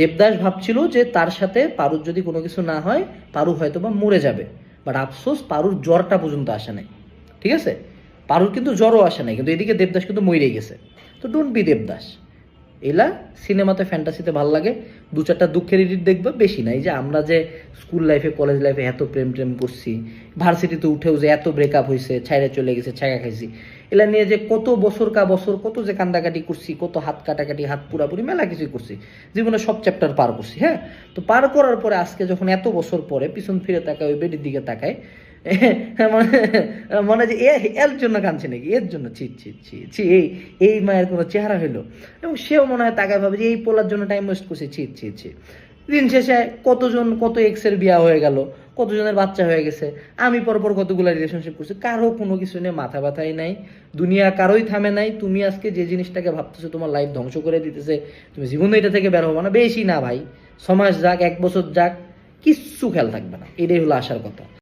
দেবদাস ভাবছিল যে তার সাথে পারুর যদি কোনো কিছু না হয়, পারু হয়তো বা মরে যাবে। বাট আফসোস, পারুর জ্বরটা পর্যন্ত আসে নাই। ঠিক আছে? পারুর কিন্তু জ্বরও আসে নাই, কিন্তু এদিকে দেবদাস কিন্তু মরে গেছে। তো ডোন্ট বি দেবদাস। এলা সিনেমাতে ফ্যান্টাসিতে ভালো লাগে। দু চারটা দুঃখের এডিট দেখবে, বেশি নাই যে আমরা যে স্কুল লাইফে কলেজ লাইফে এত প্রেম প্রেম করছি ভার্সিটিতে উঠেও যে এত ব্রেকআপ হয়েছে ছাইড়ে চলে গেছে ছায়া খাইছি। এলা নিয়ে যে কত বছর কা বছর কত যে কান্দাকাটি করছি, কত হাত কাটাকাটি, হাত পুরাপুরি মেলা কিছুই করছি। জীবনে সব চ্যাপ্টার পার করছি হ্যাঁ? তো পার করার পরে আজকে যখন এত বছর পরে পিছন ফিরে তাকায়, ওই বেডির দিকে তাকায় মানে যে এর জন্য কাঁদছে নাকি? এর জন্য, ছি ছি ছি ছি, এই এই মায়ের কোনো চেহারা হইল। এবং সেও মনে হয় তাকায় ভাবে যে এই পোলার জন্য টাইম ওয়েস্ট করছে, ছি ছি ছি। দিন শেষে কতজন, কত এক্সের বিয়া হয়ে গেল কতজনের বাচ্চা হয়ে গেছে? আমি পরপর কতগুলো রিলেশনশিপ করছি? কারও কোনো কিছু নিয়ে মাথা ব্যথাই নাই। দুনিয়া কারোই থামে নাই। তুমি আজকে যে জিনিসটাকে ভাবতেছো তোমার লাইফ ধ্বংস করে দিতেছে, তুমি জীবনে এটা থেকে বের হব না। বেশি না ভাই। ছমাস যাক, এক বছর যাক, কিচ্ছু খেয়াল থাকবে না। এটাই হলো আসার কথা।